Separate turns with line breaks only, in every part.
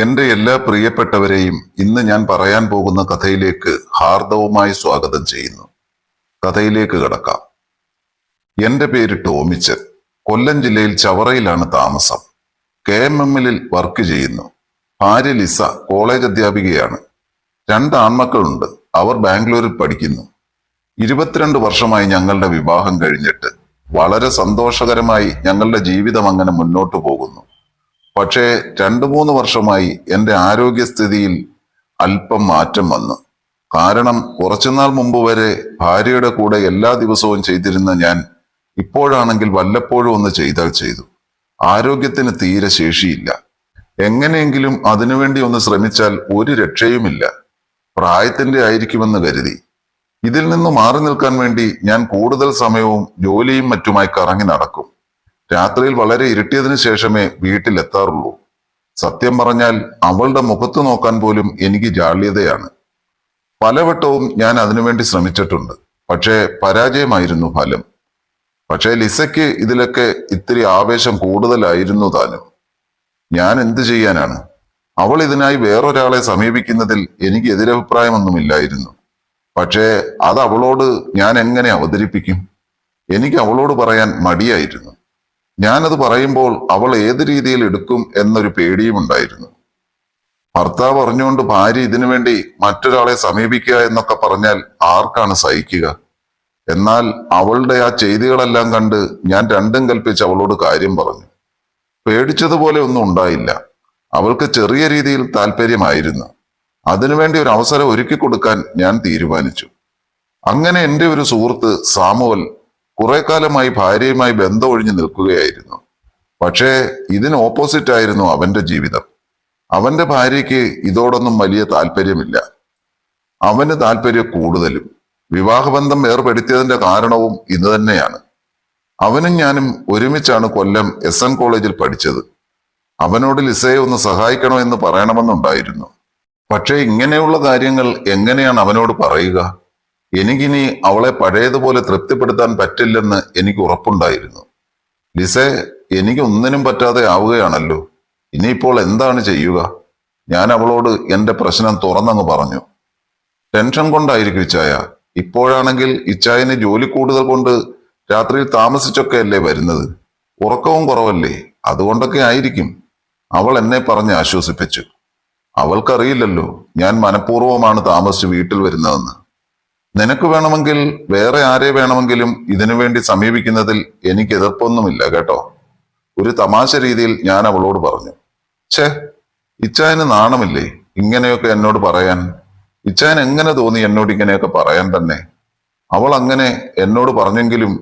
എന്റെ എല്ലാ പ്രിയപ്പെട്ടവരെയും ഇന്ന് ഞാൻ പറയാൻ പോകുന്ന കഥയിലേക്ക് ഹാർദവുമായി സ്വാഗതം ചെയ്യുന്നു. കഥയിലേക്ക് കടക്കാം. എന്റെ പേര് ടോമിച്ചൻ കൊല്ലം ജില്ലയിൽ ചവറയിലാണ് താമസം. കെ എം എമ്മിലിൽ വർക്ക് ചെയ്യുന്നു. ഭാര്യ ലിസ കോളേജ് അധ്യാപികയാണ്. രണ്ട് ആൺമക്കളുണ്ട്. അവർ ബാംഗ്ലൂരിൽ പഠിക്കുന്നു. ഇരുപത്തിരണ്ട് വർഷമായി ഞങ്ങളുടെ വിവാഹം കഴിഞ്ഞിട്ട് വളരെ സന്തോഷകരമായി ഞങ്ങളുടെ ജീവിതം അങ്ങനെ മുന്നോട്ടു പോകുന്നു. പക്ഷേ രണ്ടു മൂന്ന് വർഷമായി എന്റെ ആരോഗ്യസ്ഥിതിയിൽ അല്പം മാറ്റം വന്നു. കാരണം കുറച്ചുനാൾ മുമ്പ് വരെ ഭാര്യയുടെ കൂടെ എല്ലാ ദിവസവും ചെയ്തിരുന്ന ഞാൻ ഇപ്പോഴാണെങ്കിൽ വല്ലപ്പോഴും ഒന്ന് ചെയ്താൽ ചെയ്തു. ആരോഗ്യത്തിന് തീരെ ശേഷിയില്ല. എങ്ങനെയെങ്കിലും അതിനുവേണ്ടി ഒന്ന് ശ്രമിച്ചാൽ ഒരു രക്ഷയുമില്ല. പ്രായത്തിന്റെ ആയിരിക്കുമെന്ന് കരുതി. ഇതിൽ നിന്ന് മാറി നിൽക്കാൻ വേണ്ടി ഞാൻ കൂടുതൽ സമയവും ജോലിയും മറ്റുമായി കറങ്ങി നടക്കും. രാത്രിയിൽ വളരെ ഇരുട്ടിയതിനു ശേഷമേ വീട്ടിലെത്താറുള്ളൂ. സത്യം പറഞ്ഞാൽ അവളുടെ മുഖത്ത് നോക്കാൻ പോലും എനിക്ക് ജാള്യതയാണ്. പലവട്ടവും ഞാൻ അതിനുവേണ്ടി ശ്രമിച്ചിട്ടുണ്ട്. പക്ഷേ പരാജയമായിരുന്നു ഫലം. പക്ഷേ ലിസയ്ക്ക് ഇതിലൊക്കെ ഇത്തിരി ആവേശം കൂടുതലായിരുന്നു താനും. ഞാൻ എന്തു ചെയ്യാനാണ്? അവൾ ഇതിനായി വേറൊരാളെ സമീപിക്കുന്നതിൽ എനിക്ക് എതിരഭിപ്രായമൊന്നുമില്ലായിരുന്നു. പക്ഷേ അത് അവളോട് ഞാൻ എങ്ങനെ അവതരിപ്പിക്കും? എനിക്ക് അവളോട് പറയാൻ മടിയായിരുന്നു. ഞാനത് പറയുമ്പോൾ അവൾ ഏത് രീതിയിൽ എടുക്കും എന്നൊരു പേടിയും ഉണ്ടായിരുന്നു. ഭർത്താവ് അറിഞ്ഞുകൊണ്ട് ഭാര്യ ഇതിനു വേണ്ടി മറ്റൊരാളെ സമീപിക്കുക എന്നൊക്കെ പറഞ്ഞാൽ ആർക്കാണ് സഹിക്കുക? എന്നാൽ അവളുടെ ആ ചെയ്തികളെല്ലാം കണ്ട് ഞാൻ രണ്ടും കൽപ്പിച്ച് അവളോട് കാര്യം പറഞ്ഞു. പേടിച്ചതുപോലെ ഒന്നും ഉണ്ടായില്ല. അവൾക്ക് ചെറിയ രീതിയിൽ താല്പര്യമായിരുന്നു. അതിനുവേണ്ടി ഒരു അവസരം ഒരുക്കി കൊടുക്കാൻ ഞാൻ തീരുമാനിച്ചു. അങ്ങനെ എന്റെ ഒരു സുഹൃത്ത് സാമുവൽ കുറെ കാലമായി ഭാര്യയുമായി ബന്ധമൊഴിഞ്ഞു നിൽക്കുകയായിരുന്നു. പക്ഷേ ഇതിന് ഓപ്പോസിറ്റ് ആയിരുന്നു അവന്റെ ജീവിതം. അവന്റെ ഭാര്യയ്ക്ക് ഇതോടൊന്നും വലിയ താല്പര്യമില്ല. അവന് താല്പര്യം കൂടുതലും. വിവാഹബന്ധം ഏർപ്പെടുത്തിയതിന്റെ കാരണവും ഇത് തന്നെയാണ്. അവനും ഞാനും ഒരുമിച്ചാണ് കൊല്ലം എസ് എൻ കോളേജിൽ പഠിച്ചത്. അവനോട് ലിസയെ ഒന്ന് സഹായിക്കണോ എന്ന് പറയണമെന്നുണ്ടായിരുന്നു. പക്ഷേ ഇങ്ങനെയുള്ള കാര്യങ്ങൾ എങ്ങനെയാണ് അവനോട് പറയുക? എനിക്കിനി അവളെ പഴയതുപോലെ തൃപ്തിപ്പെടുത്താൻ പറ്റില്ലെന്ന് എനിക്ക് ഉറപ്പുണ്ടായിരുന്നു. ലിസെ എനിക്ക് ഒന്നിനും പറ്റാതെ ആവുകയാണല്ലോ. ഇനിയിപ്പോൾ എന്താണ് ചെയ്യുക? ഞാൻ അവളോട് എന്റെ പ്രശ്നം തുറന്നങ്ങ് പറഞ്ഞു. ടെൻഷൻ കൊണ്ടായിരിക്കും ഇച്ചായ. ഇപ്പോഴാണെങ്കിൽ ഇച്ചായന് ജോലി കൂടുതൽ കൊണ്ട് രാത്രിയിൽ താമസിച്ചൊക്കെ അല്ലേ വരുന്നത്? ഉറക്കവും കുറവല്ലേ? അതുകൊണ്ടൊക്കെ ആയിരിക്കും. അവൾ എന്നെ പറഞ്ഞ് ആശ്വസിപ്പിച്ചു. അവൾക്കറിയില്ലല്ലോ ഞാൻ മനഃപൂർവമാണ് താമസിച്ച് വീട്ടിൽ വരുന്നതെന്ന്. നിനക്ക് വേണമെങ്കിൽ വേറെ ആരെ വേണമെങ്കിലും ഇതിനു വേണ്ടി സമീപിക്കുന്നതിൽ എനിക്ക് എതിർപ്പൊന്നുമില്ല കേട്ടോ. ഒരു തമാശ രീതിയിൽ ഞാൻ അവളോട് പറഞ്ഞു ഛേ ഇച്ചായന് നാണമില്ലേ ഇങ്ങനെയൊക്കെ എന്നോട് പറയാൻ? ഇച്ചായൻ എങ്ങനെ തോന്നി എന്നോട് ഇങ്ങനെയൊക്കെ പറയാൻ തന്നെ? അവൾ അങ്ങനെ എന്നോട് പറഞ്ഞെങ്കിലും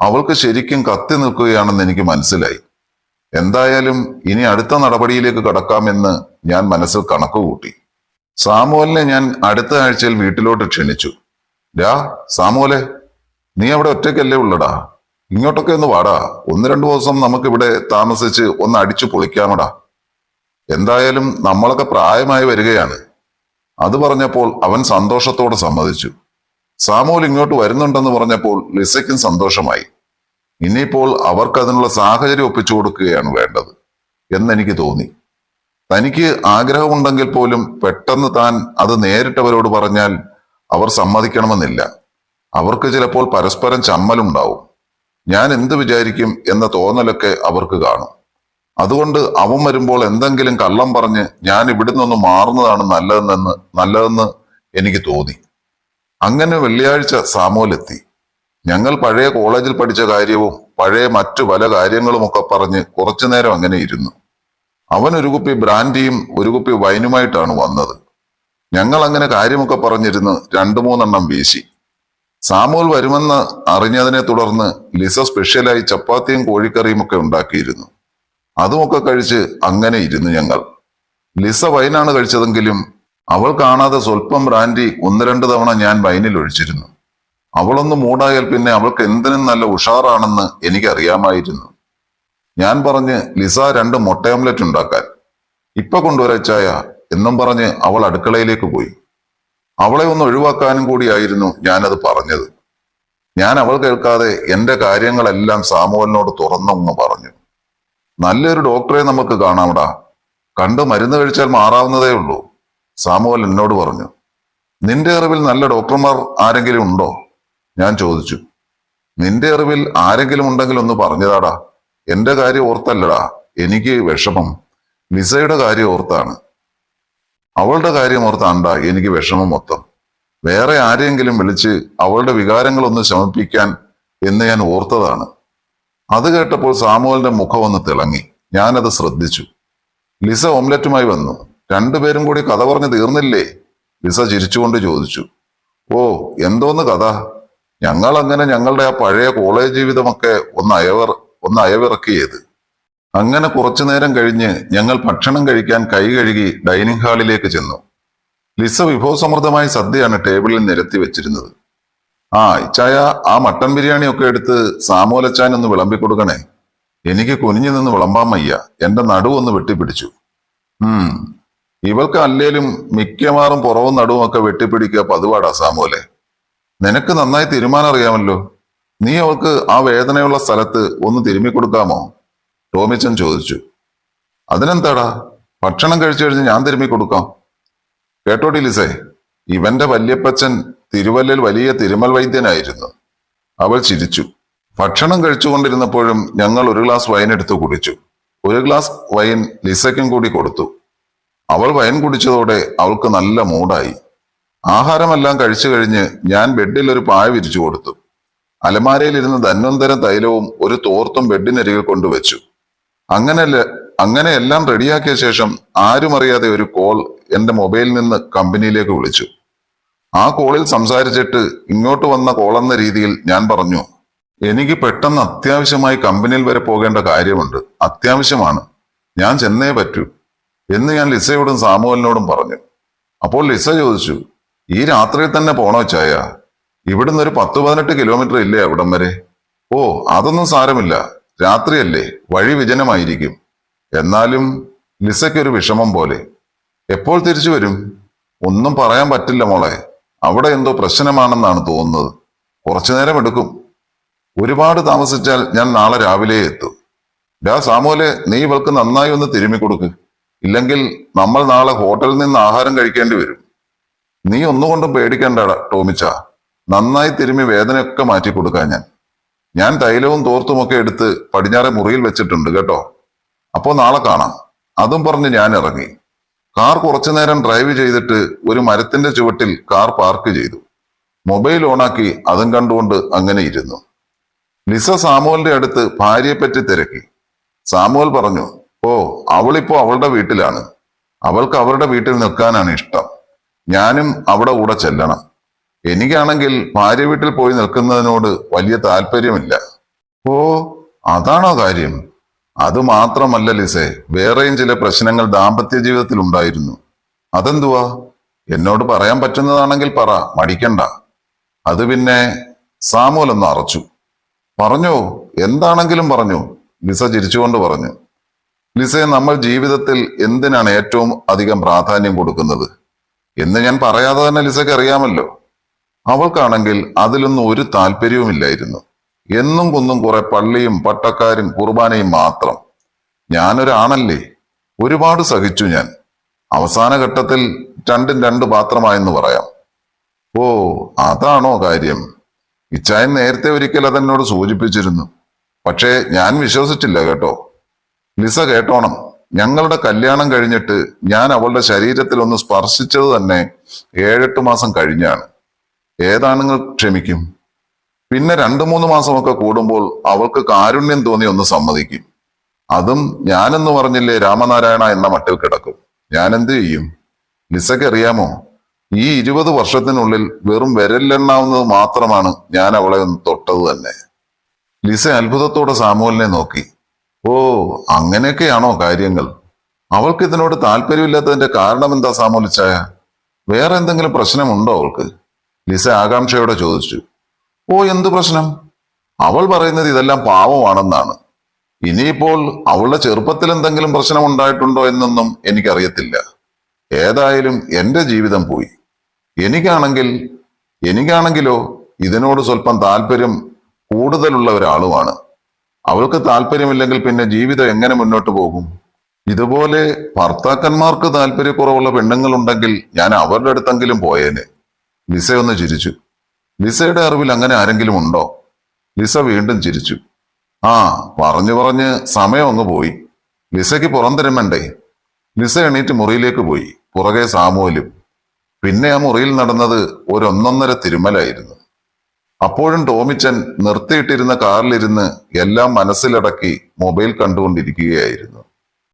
അവൾക്ക് ശരിക്കും കത്തി നിൽക്കുകയാണെന്ന് എനിക്ക് മനസ്സിലായി. എന്തായാലും ഇനി അടുത്ത നടപടിയിലേക്ക് കടക്കാമെന്ന് ഞാൻ മനസ്സിൽ കണക്കുകൂട്ടി. സാമുവലിനെ ഞാൻ അടുത്ത ആഴ്ചയിൽ വീട്ടിലോട്ട് ക്ഷണിച്ചു. രാ സാമോലെ നീ അവിടെ ഒറ്റയ്ക്കല്ലേ ഉള്ളടാ? ഇങ്ങോട്ടൊക്കെ ഒന്ന് വാടാ. ഒന്ന് രണ്ടു ദിവസം നമുക്കിവിടെ താമസിച്ച് ഒന്ന് അടിച്ചു പൊളിക്കാമടാ. എന്തായാലും നമ്മളൊക്കെ പ്രായമായി വരികയാണ്. അത് പറഞ്ഞപ്പോൾ അവൻ സന്തോഷത്തോടെ സമ്മതിച്ചു. സാമോൽ ഇങ്ങോട്ട് വരുന്നുണ്ടെന്ന് പറഞ്ഞപ്പോൾ ലിസയ്ക്കും സന്തോഷമായി. ഇനിയിപ്പോൾ അവർക്കതിനുള്ള സാഹചര്യം ഒപ്പിച്ചു കൊടുക്കുകയാണ് വേണ്ടത് എന്നെനിക്ക് തോന്നി. തനിക്ക് ആഗ്രഹമുണ്ടെങ്കിൽ പോലും പെട്ടെന്ന് താൻ അത് നേരിട്ടവരോട് പറഞ്ഞാൽ അവർ സമ്മതിക്കണമെന്നില്ല. അവർക്ക് ചിലപ്പോൾ പരസ്പരം ചമ്മലുണ്ടാവും. ഞാൻ എന്ത് വിചാരിക്കും എന്ന തോന്നലൊക്കെ അവർക്ക് കാണും. അതുകൊണ്ട് അവൻ വരുമ്പോൾ എന്തെങ്കിലും കള്ളം പറഞ്ഞ് ഞാൻ ഇവിടുന്നൊന്ന് മാറുന്നതാണ് നല്ലതെന്ന് നല്ലതെന്ന് എനിക്ക് തോന്നി. അങ്ങനെ വെള്ളിയാഴ്ച സാമോലെത്തി. ഞങ്ങൾ പഴയ കോളേജിൽ പഠിച്ച കാര്യവും പഴയ മറ്റു പല കാര്യങ്ങളുമൊക്കെ പറഞ്ഞ് കുറച്ചു നേരം അങ്ങനെ ഇരുന്നു. അവൻ ഒരു കുപ്പി ബ്രാൻഡിയും ഒരു കുപ്പി വൈനുമായിട്ടാണ് വന്നത്. ഞങ്ങൾ അങ്ങനെ കാര്യമൊക്കെ പറഞ്ഞിരുന്ന് രണ്ടു മൂന്നെണ്ണം വീശി. സാമൂൽ വരുമെന്ന് അറിഞ്ഞതിനെ തുടർന്ന് ലിസ സ്പെഷ്യലായി ചപ്പാത്തിയും കോഴിക്കറിയും ഒക്കെ ഉണ്ടാക്കിയിരുന്നു. അതുമൊക്കെ കഴിച്ച് അങ്ങനെ ഇരുന്നു ഞങ്ങൾ. ലിസ വൈനാണ് കഴിച്ചതെങ്കിലും അവൾ കാണാതെ സ്വല്പം ബ്രാൻഡി ഒന്ന് രണ്ട് തവണ ഞാൻ വൈനിൽ ഒഴിച്ചിരുന്നു. അവളൊന്ന് മൂടായാൽ പിന്നെ അവൾക്ക് എന്തിനും നല്ല ഉഷാറാണെന്ന് എനിക്കറിയാമായിരുന്നു. ഞാൻ പറഞ്ഞ് ലിസ രണ്ട് മുട്ട ഓംലെറ്റ് ഉണ്ടാക്കാൻ. ഇപ്പൊ കൊണ്ടുവരച്ചായ എന്നും പറഞ്ഞ് അവൾ അടുക്കളയിലേക്ക് പോയി. അവളെ ഒന്ന് ഒഴിവാക്കാനും കൂടിയായിരുന്നു ഞാനത് പറഞ്ഞത്. ഞാൻ അവൾ കേൾക്കാതെ എന്റെ കാര്യങ്ങളെല്ലാം സാമുവലിനോട് തുറന്നൊന്ന് പറഞ്ഞു. നല്ലൊരു ഡോക്ടറെ നമുക്ക് കാണാമടാ. കണ്ടു മരുന്ന് കഴിച്ചാൽ മാറാവുന്നതേ ഉള്ളൂ സാമുവൽ എന്നോട് പറഞ്ഞു. നിന്റെ അറിവിൽ നല്ല ഡോക്ടർമാർ ആരെങ്കിലും ഉണ്ടോ? ഞാൻ ചോദിച്ചു. നിന്റെ അറിവിൽ ആരെങ്കിലും ഉണ്ടെങ്കിൽ ഒന്ന് പറഞ്ഞതാടാ. എന്റെ കാര്യം ഓർത്തല്ലടാ. എനിക്ക് വിഷമം. ലിസയുടെ കാര്യം ഓർത്താണ്. അവളുടെ കാര്യം ഓർത്താണ്ട എനിക്ക് വിഷമം മൊത്തം. വേറെ ആരെയെങ്കിലും വിളിച്ച് അവളുടെ വികാരങ്ങളൊന്ന് ശമിപ്പിക്കാൻ എന്ന് ഞാൻ ഓർത്തതാണ്. അത് കേട്ടപ്പോൾ സാമുവലിന്റെ മുഖം ഒന്ന് തിളങ്ങി. ഞാനത് ശ്രദ്ധിച്ചു. ലിസ ഓംലറ്റുമായി വന്നു. രണ്ടുപേരും കൂടി കഥ പറഞ്ഞു തീർന്നില്ലേ? ലിസ ചിരിച്ചുകൊണ്ട് ചോദിച്ചു. ഓ എന്തോന്ന് കഥ? ഞങ്ങൾ അങ്ങനെ ഞങ്ങളുടെ ആ പഴയ കോളേജ് ജീവിതമൊക്കെ ഒന്ന് അയവർ ഒന്ന് അയവിറക്കിയത്. അങ്ങനെ കുറച്ചു നേരം കഴിഞ്ഞ് ഞങ്ങൾ ഭക്ഷണം കഴിക്കാൻ കൈ കഴുകി ഡൈനിങ് ഹാളിലേക്ക് ചെന്നു. ലിസ വിഭവസമൃദ്ധമായ സദ്യയാണ് ടേബിളിൽ നിരത്തി വെച്ചിരുന്നത്. ആ ഇച്ചായ ആ മട്ടൻ ബിരിയാണി ഒക്കെ എടുത്ത് സാമൂലച്ചാൻ ഒന്ന് വിളമ്പി കൊടുക്കണേ. എനിക്ക് കുനിഞ്ഞു നിന്ന് വിളമ്പാൻ വയ്യ. എന്റെ നടുവ് ഒന്ന് വെട്ടിപ്പിടിച്ചു. ഉം ഇവൾക്ക് അല്ലേലും മിക്കവാറും പുറവും നടുവും ഒക്കെ വെട്ടിപ്പിടിക്കുക പതിവാടാ സാമൂലെ. നിനക്ക് നന്നായി തീരുമാനം അറിയാമല്ലോ. നീ അവൾക്ക് ആ വേദനയുള്ള സ്ഥലത്ത് ഒന്ന് തിരുമ്മി കൊടുക്കാമോ ടോമിച്ചൻ ചോദിച്ചു അതിനെന്താടാ? ഭക്ഷണം കഴിച്ചു കഴിഞ്ഞ് ഞാൻ തിരുമ്മി കൊടുക്കാം. കേട്ടോടി ലിസേ ഇവന്റെ വല്യപ്പച്ചൻ തിരുവല്ലിൽ വലിയ തിരുമൽ വൈദ്യനായിരുന്നു. അവൾ ചിരിച്ചു. ഭക്ഷണം കഴിച്ചുകൊണ്ടിരുന്നപ്പോഴും ഞങ്ങൾ ഒരു ഗ്ലാസ് വൈൻ എടുത്തു കുടിച്ചു. ഒരു ഗ്ലാസ് വൈൻ ലിസയ്ക്കും കൂടി കൊടുത്തു. അവൾ വൈൻ കുടിച്ചതോടെ അവൾക്ക് നല്ല മൂടായി ആഹാരമെല്ലാം കഴിച്ചു കഴിഞ്ഞ് ഞാൻ ബെഡിൽ ഒരു പായ വിരിച്ചു കൊടുത്തു. അലമാരയിലിരുന്ന് ധന്വന്തരം തൈലവും ഒരു തോർത്തും ബെഡിനരികിൽ കൊണ്ടുവച്ചു. അങ്ങനെ അങ്ങനെ എല്ലാം റെഡിയാക്കിയ ശേഷം ആരും അറിയാതെ ഒരു കോൾ എന്റെ മൊബൈലിൽ നിന്ന് കമ്പനിയിലേക്ക് വിളിച്ചു. ആ കോളിൽ സംസാരിച്ചിട്ട് ഇങ്ങോട്ട് വന്ന കോൾ എന്ന രീതിയിൽ ഞാൻ പറഞ്ഞു എനിക്ക് പെട്ടെന്ന് അത്യാവശ്യമായി കമ്പനിയിൽ വരെ പോകേണ്ട കാര്യമുണ്ട്. അത്യാവശ്യമാണ്. ഞാൻ ചെന്നേ പറ്റൂ. എന്ന് ഞാൻ ലിസയോടും സാമുവലിനോടും പറഞ്ഞു. അപ്പോൾ ലിസ ചോദിച്ചു ഈ രാത്രിയിൽ തന്നെ പോണോ ചായ? ഇവിടുന്ന് ഒരു പത്ത് പതിനെട്ട് കിലോമീറ്റർ ഇല്ലേ അവിടം വരെ? ഓ അതൊന്നും സാരമില്ല. രാത്രിയല്ലേ? വഴി വിജനമായിരിക്കും. എന്നാലും ലിസയ്ക്കൊരു വിഷമം പോലെ. എപ്പോൾ തിരിച്ചു വരും? ഒന്നും പറയാൻ പറ്റില്ല മോളെ. അവിടെ എന്തോ പ്രശ്നമാണെന്നാണ് തോന്നുന്നത്. കുറച്ചു നേരം എടുക്കും. ഒരുപാട് താമസിച്ചാൽ ഞാൻ നാളെ രാവിലെ എത്തും. ഡാ സാമോലെ നീ ഇവൾക്ക് നന്നായി ഒന്ന് തിരുമ്മി കൊടുക്ക് ഇല്ലെങ്കിൽ നമ്മൾ നാളെ ഹോട്ടലിൽ നിന്ന് ആഹാരം കഴിക്കേണ്ടി വരും. നീ ഒന്നുകൊണ്ടും പേടിക്കണ്ടടാ ടോമിച്ച. നന്നായി തിരുമ്മി വേദനയൊക്കെ മാറ്റി കൊടുക്കാൻ ഞാൻ. ഞാൻ തൈലവും തോർത്തുമൊക്കെ എടുത്ത് പടിഞ്ഞാറെ മുറിയിൽ വെച്ചിട്ടുണ്ട് കേട്ടോ. അപ്പോ നാളെ കാണാം. അതും പറഞ്ഞ് ഞാൻ ഇറങ്ങി. കാർ കുറച്ചു നേരം ഡ്രൈവ് ചെയ്തിട്ട് ഒരു മരത്തിന്റെ ചുവട്ടിൽ കാർ പാർക്ക് ചെയ്തു. മൊബൈൽ ഓണാക്കി അതും കണ്ടുകൊണ്ട് അങ്ങനെ ഇരുന്നു. ലിസ സാമുവലിന്റെ അടുത്ത് ഭാര്യയെപ്പറ്റി തിരക്കി. സാമുവൽ പറഞ്ഞു ഓ അവളിപ്പോ അവളുടെ വീട്ടിലാണ്. അവൾക്ക് അവരുടെ വീട്ടിൽ നിൽക്കാനാണ് ഇഷ്ടം. ഞാനും അവിടെ കൂടെ ചെല്ലണം. എനിക്കാണെങ്കിൽ ഭാര്യ വീട്ടിൽ പോയി നിൽക്കുന്നതിനോട് വലിയ താല്പര്യമില്ല. ഓ അതാണോ കാര്യം? അത് മാത്രമല്ല ലിസേ വേറെയും ചില പ്രശ്നങ്ങൾ ദാമ്പത്യ ജീവിതത്തിൽ ഉണ്ടായിരുന്നു. അതെന്തുവാ? എന്നോട് പറയാൻ പറ്റുന്നതാണെങ്കിൽ പറ മടിക്കണ്ട. അത് പിന്നെ സാമൂലൊന്ന് അറച്ചു. പറഞ്ഞോ എന്താണെങ്കിലും പറഞ്ഞു. ലിസ ചിരിച്ചുകൊണ്ട് പറഞ്ഞു. ലിസയെ നമ്മൾ ജീവിതത്തിൽ എന്തിനാണ് ഏറ്റവും അധികം പ്രാധാന്യം കൊടുക്കുന്നത്? എന്ന് ഞാൻ പറയാതെ തന്നെ ലിസയ്ക്ക് അറിയാമല്ലോ. അവൾക്കാണെങ്കിൽ അതിലൊന്നും ഒരു താല്പര്യവുമില്ലായിരുന്നു. എന്നും കുന്നും കുറെ പള്ളിയും പട്ടക്കാരും കുർബാനയും മാത്രം. ഞാനൊരാണല്ലേ? ഒരുപാട് സഹിച്ചു ഞാൻ. അവസാന ഘട്ടത്തിൽ രണ്ടും രണ്ട് പാത്രമായെന്ന് പറയാം. ഓ അതാണോ കാര്യം? ഇച്ചായൻ നേരത്തെ ഒരിക്കൽ അതെന്നോട് സൂചിപ്പിച്ചിരുന്നു. പക്ഷേ ഞാൻ വിശ്വസിച്ചില്ല കേട്ടോ. ലിസ കേട്ടോണം. ഞങ്ങളുടെ കല്യാണം കഴിഞ്ഞിട്ട് ഞാൻ അവളുടെ ശരീരത്തിൽ ഒന്ന് സ്പർശിച്ചത് തന്നെ ഏഴെട്ട് മാസം കഴിഞ്ഞാണ്. ഏതാണുങ്ങൾ ക്ഷമിക്കും? പിന്നെ രണ്ടു മൂന്ന് മാസമൊക്കെ കൂടുമ്പോൾ അവൾക്ക് കാരുണ്യം തോന്നി ഒന്ന് സമ്മതിക്കും. അതും ഞാനെന്ന് പറഞ്ഞില്ലേ രാമനാരായണ എന്ന മട്ടിൽ കിടക്കും. ഞാൻ എന്ത് ചെയ്യും? ലിസയ്ക്ക് അറിയാമോ? ഈ ഇരുപത് വർഷത്തിനുള്ളിൽ വെറും വിരലിലെണ്ണാവുന്നത് മാത്രമാണ് ഞാൻ അവളെ ഒന്ന് തൊട്ടത് തന്നെ. ലിസ അത്ഭുതത്തോടെ സാമുവലിനെ നോക്കി. ഓ അങ്ങനെയൊക്കെയാണോ കാര്യങ്ങൾ? അവൾക്ക് ഇതിനോട് താല്പര്യമില്ലാത്തതിന്റെ കാരണം എന്താ സാമൂലിച്ചായ വേറെ എന്തെങ്കിലും പ്രശ്നമുണ്ടോ അവൾക്ക്? ലിസ ആകാംക്ഷയോടെ ചോദിച്ചു ഓ എന്ത് പ്രശ്നം? അവൾ പറയുന്നത് ഇതെല്ലാം പാവമാണെന്നാണ്. ഇനിയിപ്പോൾ അവളുടെ ചെറുപ്പത്തിൽ എന്തെങ്കിലും പ്രശ്നം ഉണ്ടായിട്ടുണ്ടോ എന്നൊന്നും എനിക്കറിയത്തില്ല. ഏതായാലും എന്റെ ജീവിതം പോയി. എനിക്കാണെങ്കിൽ എനിക്കാണെങ്കിലോ ഇതിനോട് സ്വല്പം താല്പര്യം കൂടുതലുള്ള ഒരാളുമാണ് അവൾക്ക് താല്പര്യമില്ലെങ്കിൽ പിന്നെ ജീവിതം എങ്ങനെ മുന്നോട്ട് പോകും? ഇതുപോലെ ഭർത്താക്കന്മാർക്ക് താല്പര്യക്കുറവുള്ള പെണ്ണുങ്ങളുണ്ടെങ്കിൽ ഞാൻ അവരുടെ അടുത്തെങ്കിലും പോയേനെ. ലിസ ഒന്ന് ചിരിച്ചു. ലിസയുടെ അറിവിൽ അങ്ങനെ ആരെങ്കിലും ഉണ്ടോ? ലിസ വീണ്ടും ചിരിച്ചു. ആ പറഞ്ഞു പറഞ്ഞ് സമയം അങ്ങ് പോയി. ലിസയ്ക്ക് പുറം വേണ്ടേ ലിസ എണീറ്റ് മുറിയിലേക്ക് പോയി. പുറകെ സാമൂലും പിന്നെ ആ മുറിയിൽ നടന്നത് ഒരൊന്നൊന്നര തിരുമലായിരുന്നു. അപ്പോഴും ടോമിച്ചൻ നിർത്തിയിട്ടിരുന്ന കാറിലിരുന്ന് എല്ലാം മനസ്സിലടക്കി മൊബൈൽ കണ്ടുകൊണ്ടിരിക്കുകയായിരുന്നു.